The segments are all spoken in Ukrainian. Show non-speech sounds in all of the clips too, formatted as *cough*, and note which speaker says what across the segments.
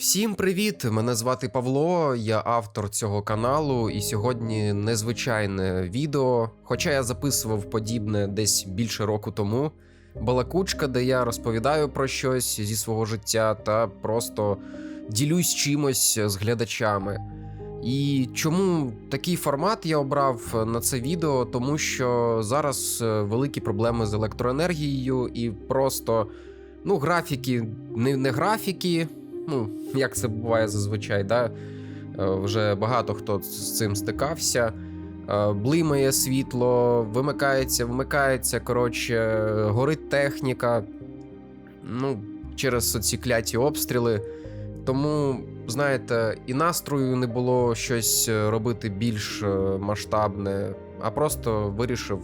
Speaker 1: Всім привіт! Мене звати Павло, я автор цього каналу, і сьогодні незвичайне відео. Хоча я записував подібне десь більше року тому. Балакучка, де я розповідаю про щось зі свого життя та просто ділюсь чимось з глядачами. І чому такий формат я обрав на це відео? Тому що зараз е, великі проблеми з електроенергією, і просто ну, графіки, не, не графіки, ну, як це буває зазвичай, да? Е, вже багато хто з цим стикався. Е, Блимає світло, вимикається, вмикається, коротше, горить техніка. Ну, через ці кляті обстріли. Тому, знаєте, і настрою не було щось робити більш е, масштабне, а просто вирішив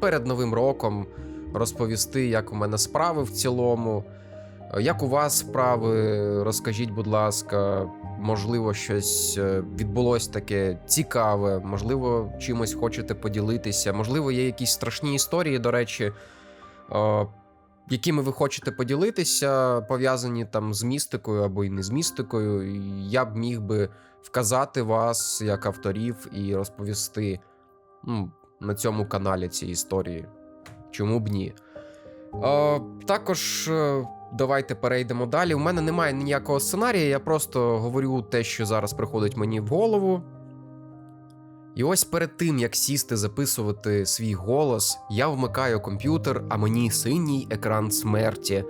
Speaker 1: перед Новим роком розповісти, як у мене справи в цілому. Е, Як у вас справи? Розкажіть, будь ласка, можливо, щось е, відбулось таке цікаве, можливо, чимось хочете поділитися, можливо, є якісь страшні історії, до речі, е, якими ви хочете поділитися, пов'язані там з містикою або й не з містикою. Я б міг би вказати вас як авторів і розповісти ну, на цьому каналі ці історії. Чому б ні? Також давайте перейдемо далі. У мене немає ніякого сценарія, я просто говорю те, що зараз приходить мені в голову. І ось перед тим, як сісти записувати свій голос, я вмикаю комп'ютер, а мені синій екран смерті.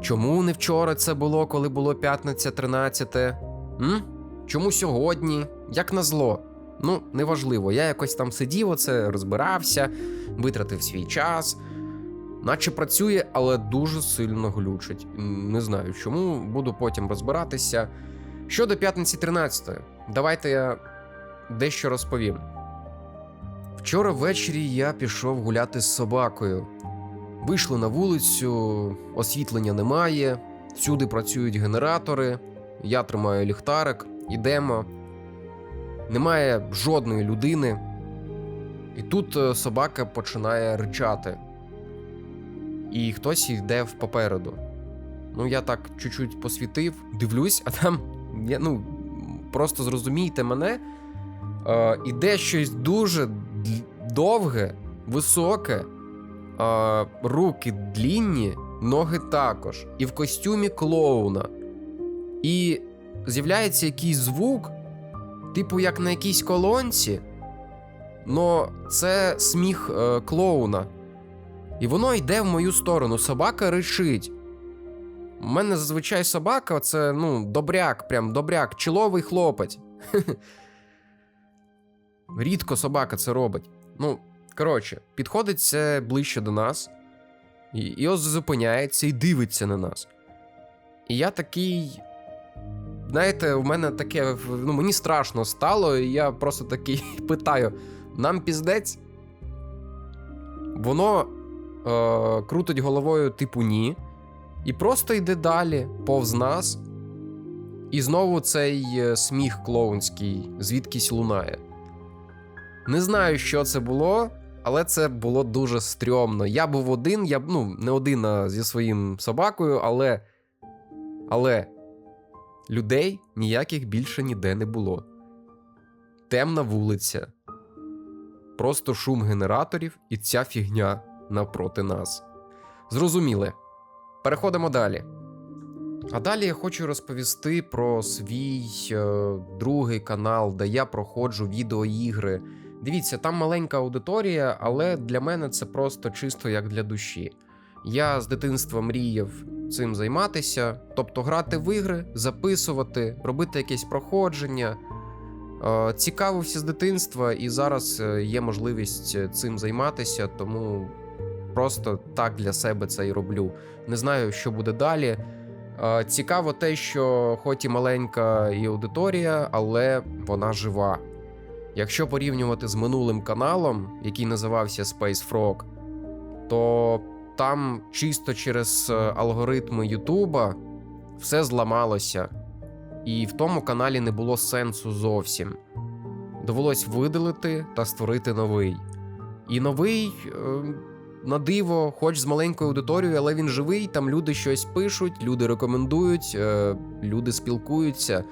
Speaker 1: Чому не вчора це було, коли було п'ятниця 13? М? Чому сьогодні? Як назло? Ну, неважливо. Я якось там сидів, оце розбирався, витратив свій час. Наче працює, але дуже сильно глючить. Не знаю чому, буду потім розбиратися. Щодо п'ятниці 13, давайте я дещо розповім. Вчора ввечері я пішов гуляти з собакою. Вийшли на вулицю, освітлення немає, всюди працюють генератори, я тримаю ліхтарик, ідемо. Немає жодної людини. І тут е, собака починає ричати. І хтось йде в попереду. Ну, я так чуть-чуть посвітив, дивлюсь, а там, я, ну, просто зрозумійте мене, е, іде щось дуже довге, високе, е, руки длінні, ноги також, і в костюмі клоуна. І з'являється якийсь звук, типу як на якійсь колонці, но це сміх е, клоуна. І воно йде в мою сторону. Собака ричить. У мене зазвичай собака це ну, добряк, прям добряк, чоловий хлопець. *laughs* Рідко собака це робить. Ну, коротше, підходить це ближче до нас, і, і ось зупиняється і дивиться на нас. І я такий. Знаєте, в мене таке. Ну, мені страшно стало, і я просто такий *laughs* питаю: нам піздець? Воно е, крутить головою, типу, ні. І просто йде далі, повз нас. І знову цей е, сміх клоунський звідкись лунає. Не знаю, що це було, але це було дуже стрьомно. Я був один, я ну, не один а зі своїм собакою, але. Але людей ніяких більше ніде не було. Темна вулиця. Просто шум генераторів і ця фігня навпроти нас. Зрозуміли. Переходимо далі. А далі я хочу розповісти про свій е, другий канал, де я проходжу відеоігри. Дивіться, там маленька аудиторія, але для мене це просто чисто як для душі. Я з дитинства мріяв цим займатися, тобто грати в ігри, записувати, робити якесь проходження. Е, Цікавився з дитинства, і зараз е, є можливість е, цим займатися, тому просто так для себе це і роблю. Не знаю, що буде далі. Е, Цікаво те, що хоч і маленька і аудиторія, але вона жива. Якщо порівнювати з минулим каналом, який називався Space Frog, то там чисто через е, алгоритми Ютуба все зламалося, і в тому каналі не було сенсу зовсім. Довелось видалити та створити новий. І новий, е, на диво, хоч з маленькою аудиторією, але він живий. Там люди щось пишуть, люди рекомендують, е, люди спілкуються,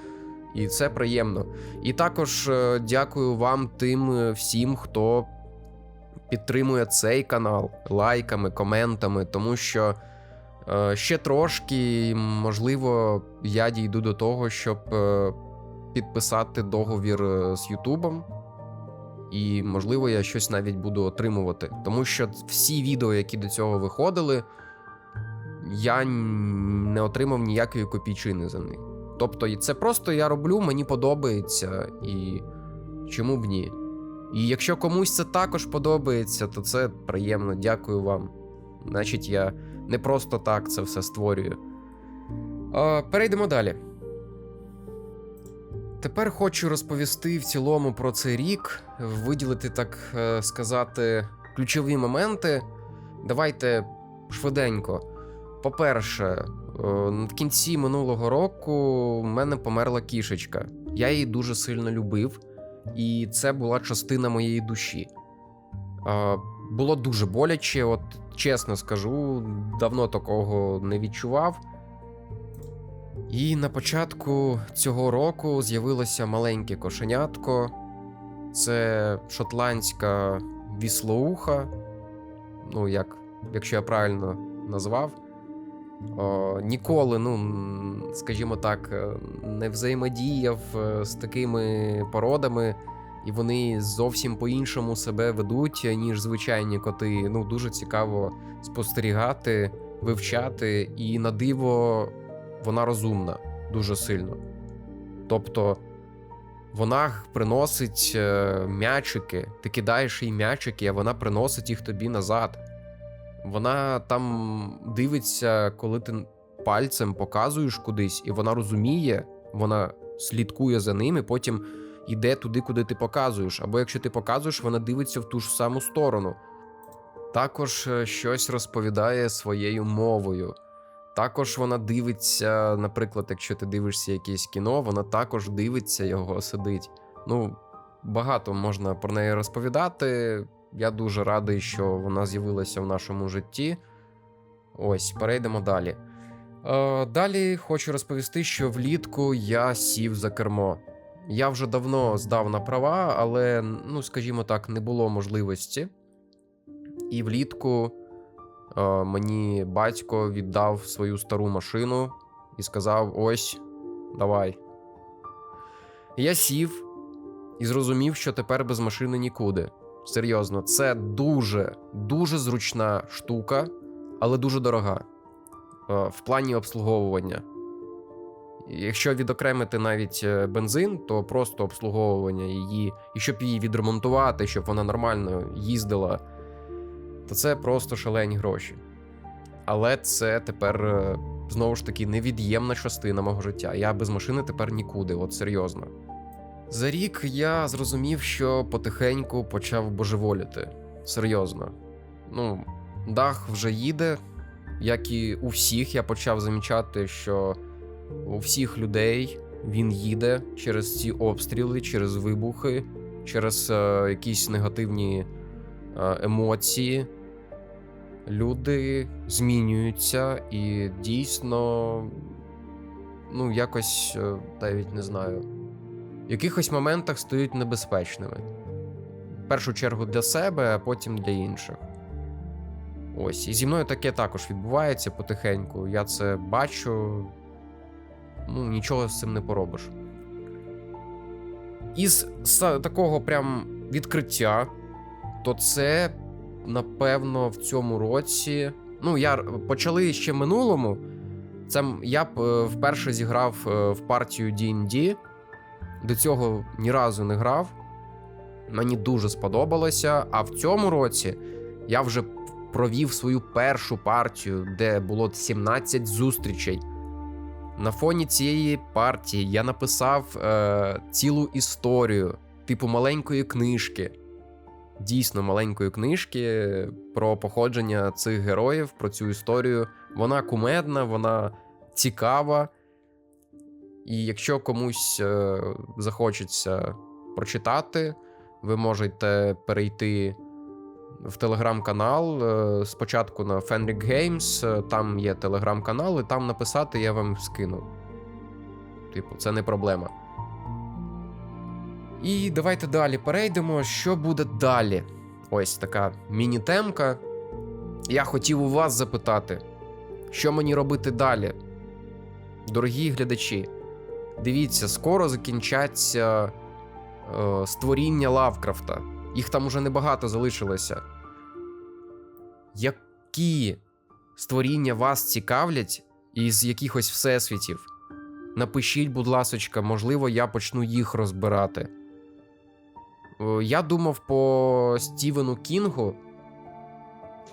Speaker 1: і це приємно. І також е, дякую вам тим е, всім, хто підтримує цей канал лайками, коментами, тому що ще трошки, можливо, я дійду до того, щоб підписати договір з Ютубом. І, можливо, я щось навіть буду отримувати. Тому що всі відео, які до цього виходили, я не отримав ніякої копійчини за них. Тобто, це просто я роблю, мені подобається, і чому б ні? І якщо комусь це також подобається, то це приємно, дякую вам. Значить, я не просто так це все створюю. Перейдемо далі. Тепер хочу розповісти в цілому про цей рік, виділити, так е, сказати, ключові моменти. Давайте швиденько. По-перше, е, в кінці минулого року в мене померла кішечка. Я її дуже сильно любив, і це була частина моєї душі. Е, Було дуже боляче, от чесно скажу, давно такого не відчував. І на початку цього року з'явилося маленьке кошенятко. Це шотландська віслоуха. Ну, як, якщо я правильно назвав. О, ніколи, ну, скажімо так, е, не взаємодіяв е, з такими породами, і вони зовсім по-іншому себе ведуть, ніж звичайні коти. Ну, дуже цікаво спостерігати, вивчати, і на диво вона розумна дуже сильно. Тобто вона приносить е, м'ячики, ти кидаєш їй м'ячики, а вона приносить їх тобі назад. Вона там дивиться, коли ти пальцем показуєш кудись, і вона розуміє, вона слідкує за ним і потім йде туди, куди ти показуєш. Або якщо ти показуєш, вона дивиться в ту ж саму сторону. Також е, щось розповідає своєю мовою. Також вона дивиться, наприклад, якщо ти дивишся якесь кіно, вона також дивиться його, сидить. Ну, багато можна про неї розповідати. Я дуже радий, що вона з'явилася в нашому житті. Ось, перейдемо далі. Е, далі хочу розповісти, що влітку я сів за кермо. Я вже давно здав на права, але, ну, скажімо так, не було можливості. І влітку мені батько віддав свою стару машину і сказав: ось, давай. Я сів і зрозумів, що тепер без машини нікуди. Серйозно, це дуже, дуже зручна штука, але дуже дорога е, в плані обслуговування. Якщо відокремити навіть е, бензин, то просто обслуговування її, і щоб її відремонтувати, щоб вона нормально їздила, то це просто шалені гроші. Але це тепер е, знову ж таки невід'ємна частина мого життя. Я без машини тепер нікуди, от серйозно. За рік я зрозумів, що потихеньку почав божеволіти. Серйозно. Ну, дах вже їде, як і у всіх, я почав замічати, що у всіх людей він їде через ці обстріли, через вибухи, через е, якісь негативні емоції. Люди змінюються і дійсно, ну, якось е, навіть не знаю в якихось моментах стають небезпечними. В першу чергу для себе, а потім для інших. Ось. І зі мною таке також відбувається потихеньку. Я це бачу. Ну, нічого з цим не поробиш. Із такого прям відкриття, то це, напевно, в цьому році. Ну, я почали ще минулому. Це я б е, вперше зіграв е, в партію D&D. До цього ні разу не грав. Мені дуже сподобалося. А в цьому році я вже провів свою першу партію, де було 17 зустрічей. На фоні цієї партії я написав е, цілу історію, типу маленької книжки. Дійсно, маленької книжки про походження цих героїв, про цю історію. Вона кумедна, вона цікава. І якщо комусь е, захочеться прочитати, ви можете перейти в телеграм-канал. е, Спочатку на Fenric Games, е, там є телеграм-канал, і там написати я вам скину. Типу, це не проблема. І давайте далі перейдемо. Що буде далі? Ось така міні-темка. Я хотів у вас запитати, що мені робити далі? Дорогі глядачі, дивіться, скоро закінчаться е, створіння Лавкрафта. Їх там уже небагато залишилося. Які створіння вас цікавлять із якихось всесвітів? Напишіть, будь ласочка, можливо, я почну їх розбирати. Е, Я думав по Стівену Кінгу,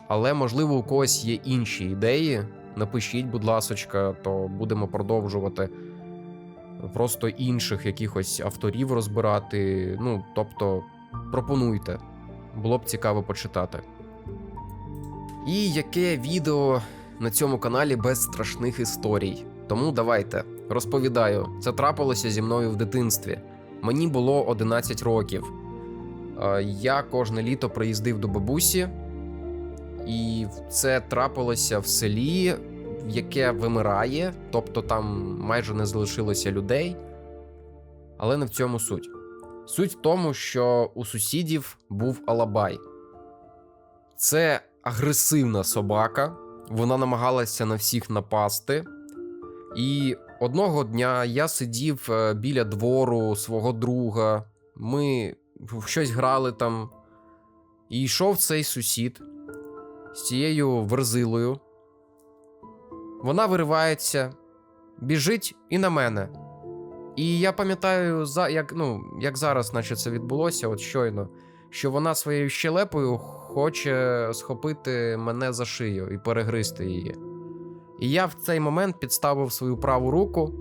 Speaker 1: але можливо у когось є інші ідеї. Напишіть, будь ласочка, то будемо продовжувати просто інших якихось авторів розбирати. Ну, тобто, пропонуйте. Було б цікаво почитати. І яке відео на цьому каналі без страшних історій. Тому давайте розповідаю, це трапилося зі мною в дитинстві. Мені було 11 років. Е, Я кожне літо приїздив до бабусі, і це трапилося в селі, яке вимирає, тобто там майже не залишилося людей. Але не в цьому суть. Суть в тому, що у сусідів був Алабай. Це агресивна собака, вона намагалася на всіх напасти. І одного дня я сидів е, біля двору свого друга. Ми щось грали там. І йшов цей сусід з цією верзилою. Вона виривається, біжить і на мене. І я пам'ятаю, як, ну, як зараз, наче це відбулося, от щойно, що вона своєю щелепою хоче схопити мене за шию і перегризти її. І я в цей момент підставив свою праву руку,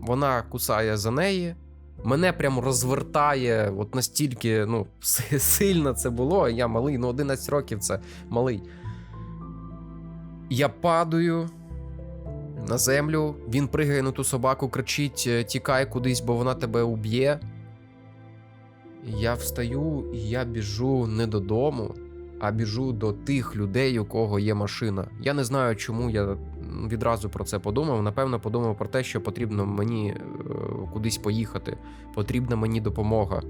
Speaker 1: вона кусає за неї. Мене прям розвертає, от настільки ну, *laughs* сильно це було. Я малий, ну 11 років це малий. Я падаю на землю, він пригає на ту собаку, кричить: «Е, тікай кудись, бо вона тебе уб'є. Я встаю і я біжу не додому, а біжу до тих людей, у кого є машина. Я не знаю, чому я відразу про це подумав. Напевно, подумав про те, що потрібно мені е, кудись поїхати, потрібна мені допомога.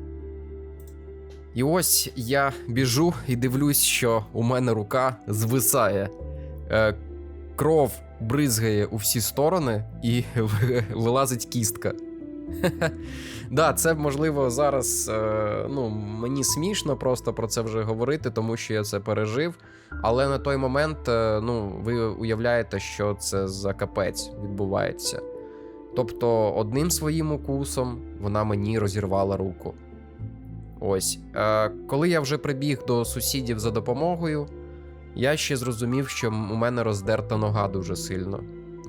Speaker 1: І ось я біжу і дивлюсь, що у мене рука звисає. Е, кров бризгає у всі сторони і *laughs* вилазить кістка. *laughs* Да, це можливо зараз. е, Ну, мені смішно просто про це вже говорити, тому що я це пережив. Але на той момент, е, ну, ви уявляєте, що це за капець відбувається. Тобто, одним своїм укусом вона мені розірвала руку. Ось. Е, коли я вже прибіг до сусідів за допомогою, я ще зрозумів, що у мене роздерта нога дуже сильно.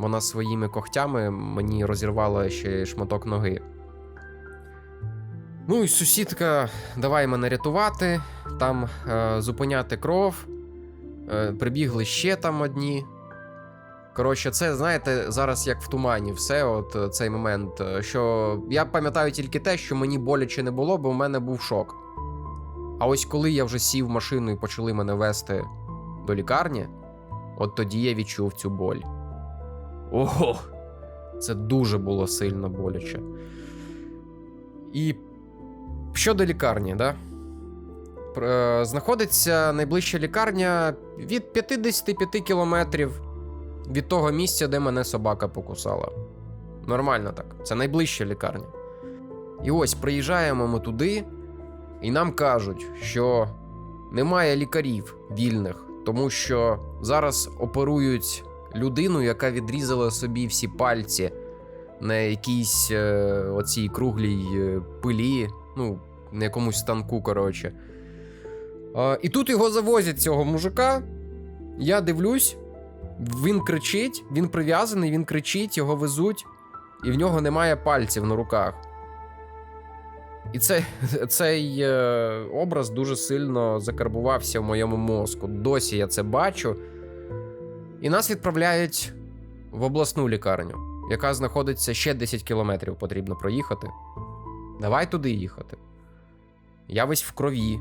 Speaker 1: Вона своїми когтями мені розірвала ще шматок ноги. Ну і сусідка, давай мене рятувати, там е, зупиняти кров. Е, прибігли ще там одні. Коротше, це, знаєте, зараз як в тумані, все, от е, цей момент. е, Що я пам'ятаю тільки те, що мені боляче не було, бо у мене був шок. А ось коли я вже сів в машину і почали мене вести до лікарні, от тоді я відчув цю боль. Ого! Це дуже було сильно боляче. І щодо лікарні, да? Е, Знаходиться найближча лікарня від 55 кілометрів від того місця, де мене собака покусала. Нормально так. Це найближча лікарня. І ось приїжджаємо ми туди, і нам кажуть, що немає лікарів вільних, тому що зараз оперують людину, яка відрізала собі всі пальці на якійсь е, оцій круглій е, пилі, ну, на якомусь станку, коротше. А, і тут його завозять цього мужика. Я дивлюсь, він кричить, він прив'язаний, він кричить, його везуть, і в нього немає пальців на руках. І цей, *laughs* цей е, образ дуже сильно закарбувався в моєму мозку. Досі я це бачу. І нас відправляють в обласну лікарню, яка знаходиться ще 10 кілометрів потрібно проїхати. Давай туди їхати. Я весь в крові.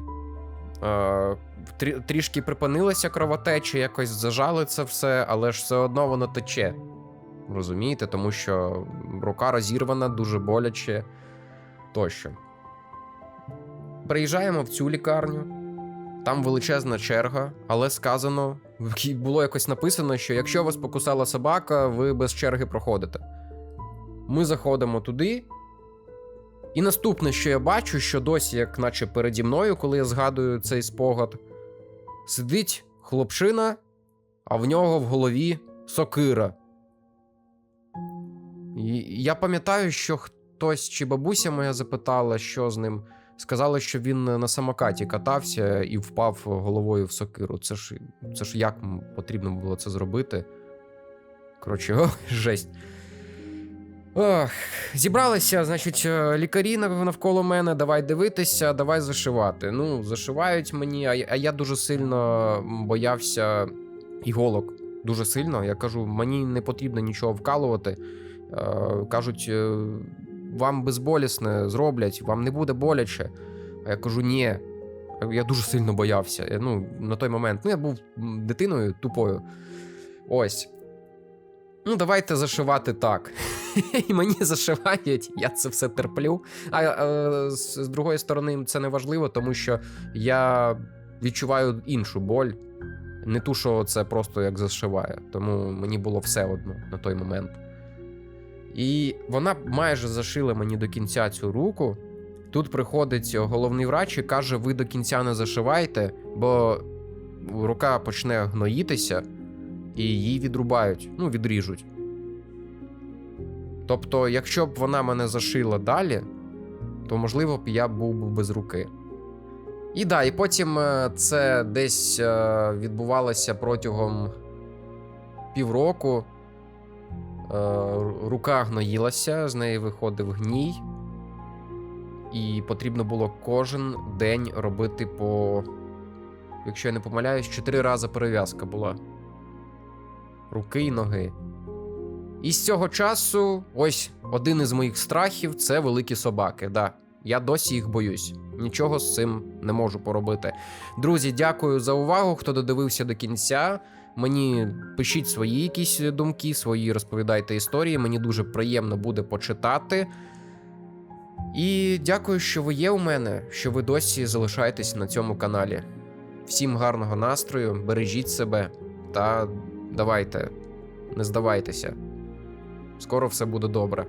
Speaker 1: Е, трі- трішки припинилася кровотеча, якось зажали це все, але ж все одно воно тече. Розумієте, тому що рука розірвана, дуже боляче тощо. Приїжджаємо в цю лікарню, там величезна черга, але сказано, було якось написано, що якщо вас покусала собака, ви без черги проходите. Ми заходимо туди. І наступне, що я бачу, що досі, як наче переді мною, коли я згадую цей спогад, сидить хлопчина, а в нього в голові сокира. І я пам'ятаю, що хтось чи бабуся моя запитала, що з ним. Сказали, що він на самокаті катався і впав головою в сокиру. Це ж, це ж як потрібно було це зробити? Коротше, *laughs* о, жесть. Ох, зібралися, значить, е, лікарі нав- навколо мене, давай дивитися, давай зашивати. Ну, зашивають мені, а я- дуже сильно боявся іголок. Дуже сильно. Я кажу, мені не потрібно нічого вкалувати. Е, кажуть, е, вам безболісне зроблять, вам не буде боляче. А я кажу, ні. Я дуже сильно боявся. Ну, на той момент. Ну, я був дитиною тупою. Ось. Ну, давайте зашивати так. *laughs* І мені зашивають, я це все терплю. А е, з, з другої сторони, це не важливо, тому що я відчуваю іншу боль. Не ту, що це просто як зашиває. Тому мені було все одно на той момент. І вона майже зашила мені до кінця цю руку. Тут приходить головний врач і каже: ви до кінця не зашивайте, бо рука почне гноїтися, і її відрубають, ну, відріжуть. Тобто, якщо б вона мене зашила далі, то можливо б я був би без руки. І да, і потім е, це десь е, відбувалося протягом півроку. Е, ру- Рука гноїлася, з неї виходив гній. І потрібно було кожен день робити по. Якщо я не помиляюсь, чотири рази перев'язка була. Руки і ноги. І з цього часу, ось один із моїх страхів це великі собаки. Да, я досі їх боюсь. Нічого з цим не можу поробити. Друзі, дякую за увагу, хто додивився до кінця. Мені пишіть свої якісь думки, свої розповідайте історії. Мені дуже приємно буде почитати. І дякую, що ви є у мене, що ви досі залишаєтесь на цьому каналі. Всім гарного настрою, бережіть себе та давайте, не здавайтеся. Скоро все буде добре.